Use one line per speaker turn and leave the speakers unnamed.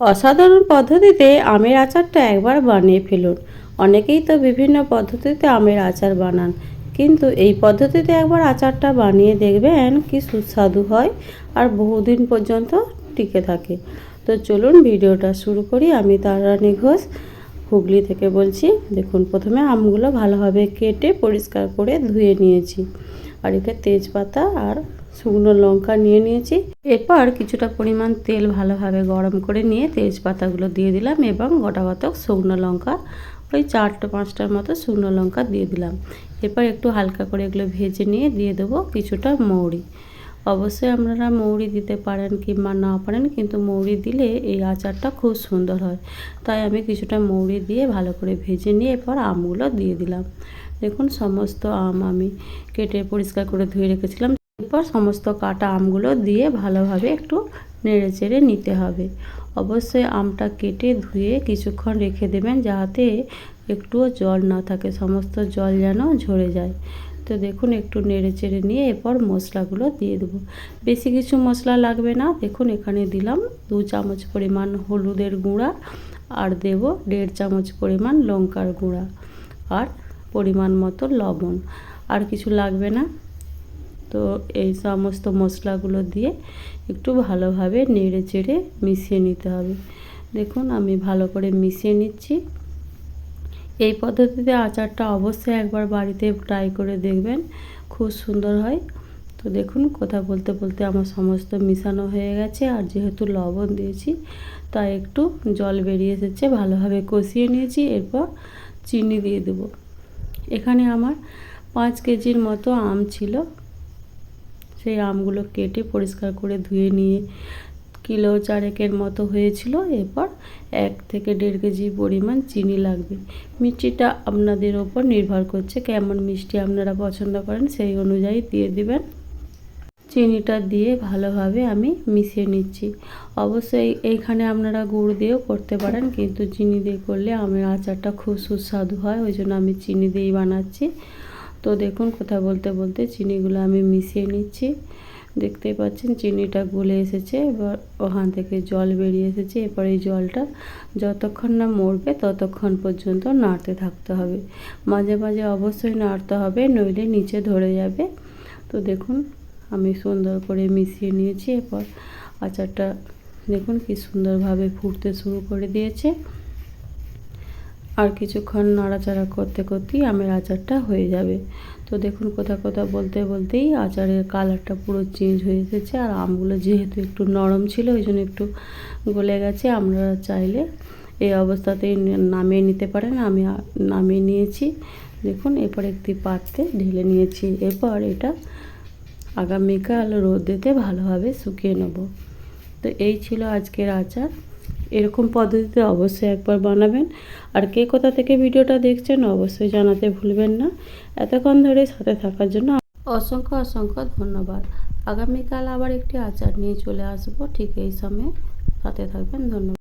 অসাধারণ পদ্ধতিতে আমের আচারটা একবার বানিয়ে ফেলুন। অনেকেই তো বিভিন্ন পদ্ধতিতে আমের আচার বানান, কিন্তু এই পদ্ধতিতে একবার আচারটা বানিয়ে দেখবেন কি সুস্বাদু হয় আর বহুদিন পর্যন্ত টিকে থাকে। তো চলুন ভিডিওটা শুরু করি। আমি তারানি ঘোষ, হুগলি থেকে বলছি। দেখুন, প্রথমে আমগুলো ভালোভাবে কেটে পরিষ্কার করে ধুয়ে নিয়েছি। আর এতে তেজপাতা আর শুকনো লঙ্কা নিয়ে নিয়েছি। এরপর কিছুটা পরিমাণ তেল ভালোভাবে গরম করে নিয়ে তেজপাতাগুলো দিয়ে দিলাম এবং গোটা কতক শুকনো লঙ্কা, ওই চারটে পাঁচটার মতো শুকনো লঙ্কা দিয়ে দিলাম। এরপর একটু হালকা করে এগুলো ভেজে নিয়ে দিয়ে দেবো কিছুটা মৌরি। অবশ্যই আপনারা মৌরি দিতে পারেন কিংবা না পারেন, কিন্তু মৌরি দিলে এই আচারটা খুব সুন্দর হয়। তাই আমি কিছুটা মৌরি দিয়ে ভালো করে ভেজে নিয়ে এরপর আমগুলো দিয়ে দিলাম। দেখুন, সমস্ত আম আমি কেটে পরিষ্কার করে ধুয়ে রেখেছিলাম। এরপর সমস্ত কাটা আমগুলো দিয়ে ভালোভাবে একটু নেড়ে চেড়ে নিতে হবে। অবশ্যই আমটা কেটে ধুয়ে কিছুক্ষণ রেখে দেবেন যাতে একটুও জল না থাকে, সমস্ত জল যেন ঝরে যায়। তো দেখুন, একটু নেড়ে চেড়ে নিয়ে এরপর মশলাগুলো দিয়ে দেবো। বেশি কিছু মশলা লাগবে না। দেখুন, এখানে দিলাম দু চামচ পরিমাণ হলুদের গুঁড়া আর দেব দেড় চামচ পরিমাণ লঙ্কার গুঁড়া আর পরিমাণ মতো লবণ। আর কিছু লাগবে না। তো এই সমস্ত মশলাগুলো দিয়ে একটু ভালোভাবে নেড়ে চেড়ে মিশিয়ে নিতে হবে। দেখুন, আমি ভালো করে মিশিয়ে নিচ্ছি। এই পদ্ধতিতে আচারটা অবশ্যই একবার বাড়িতে ট্রাই করে দেখবেন, খুব সুন্দর হয়। তো দেখুন, কথা বলতে বলতে আমার সমস্ত মিশানো হয়ে গেছে, আর যেহেতু লবণ দিয়েছি, তাই একটু জল বেরিয়ে এসেছে, ভালোভাবে কষিয়ে নিয়েছি, এরপর চিনি দিয়ে দেব। এখানে আমার পাঁচ কেজির মতো আম ছিল। সেই আমগুলো কেটে পরিষ্কার করে ধুয়ে নিয়ে কিলো চারেকের মতো হয়েছিল। এরপর এক থেকে দেড় কেজি পরিমাণ চিনি লাগবে। মিষ্টিটা আপনাদের ওপর নির্ভর করছে কেমন মিষ্টি আপনারা পছন্দ করেন, সেই অনুযায়ী দিয়ে দিবেন। চিনিটা দিয়ে ভালোভাবে আমি মিশিয়ে নিচ্ছি। অবশ্যই এইখানে আপনারা গুড় দিয়েও করতে পারেন, কিন্তু চিনি দিয়ে করলে আমের আচারটা খুব সুস্বাদু হয়, ওই জন্য আমি চিনি দিয়েই বানাচ্ছি। তো দেখুন কথা বলতে বলতে চিনিগুলো আমি মিশিয়ে নিচ্ছি। দেখতেই পাচ্ছেন চিনিটা গলে এসেছে, এবার ওখান থেকে জল বেরিয়ে এসেছে। এরপর এই জলটা যতক্ষণ না মরবে ততক্ষণ পর্যন্ত নাড়তে থাকতে হবে। মাঝে মাঝে অবশ্যই নাড়তে হবে, নইলে নিচে ধরে যাবে। তো দেখুন আমি সুন্দর করে মিশিয়ে নিয়েছি। এরপর আচারটা দেখুন কি সুন্দরভাবে ফুটতে শুরু করে দিয়েছে। আর কিছুক্ষণ নাড়াচাড়া করতে করতেই আমের আচারটা হয়ে যাবে। তো দেখুন কোথা কোথা বলতে বলতেই আচারের কালারটা পুরো চেঞ্জ হয়ে এসেছে। আর আমগুলো যেহেতু একটু নরম ছিল, ওই জন্য একটু গলে গেছে। আপনারা চাইলে এই অবস্থাতেই নামিয়ে নিতে পারেন। আমি নামিয়ে নিয়েছি। দেখুন, এরপর একটি পাত্রে ঢেলে নিয়েছি। এরপর এটা আগামীকাল রোদেতে ভালোভাবে শুকিয়ে নেব। তো এই ছিল আজকের আচার। এরকম পদ্ধতিতে অবশ্যই একবার বানাবেন। আর কে কোথা থেকে ভিডিওটা দেখছেন অবশ্যই জানাতে ভুলবেন না। এতক্ষণ ধরে সাথে থাকার জন্য অসংখ্য অসংখ্য ধন্যবাদ। আগামীকাল আবার একটি আচার নিয়ে চলে আসব। ঠিক এই সময়ে সাথে থাকবেন। ধন্যবাদ।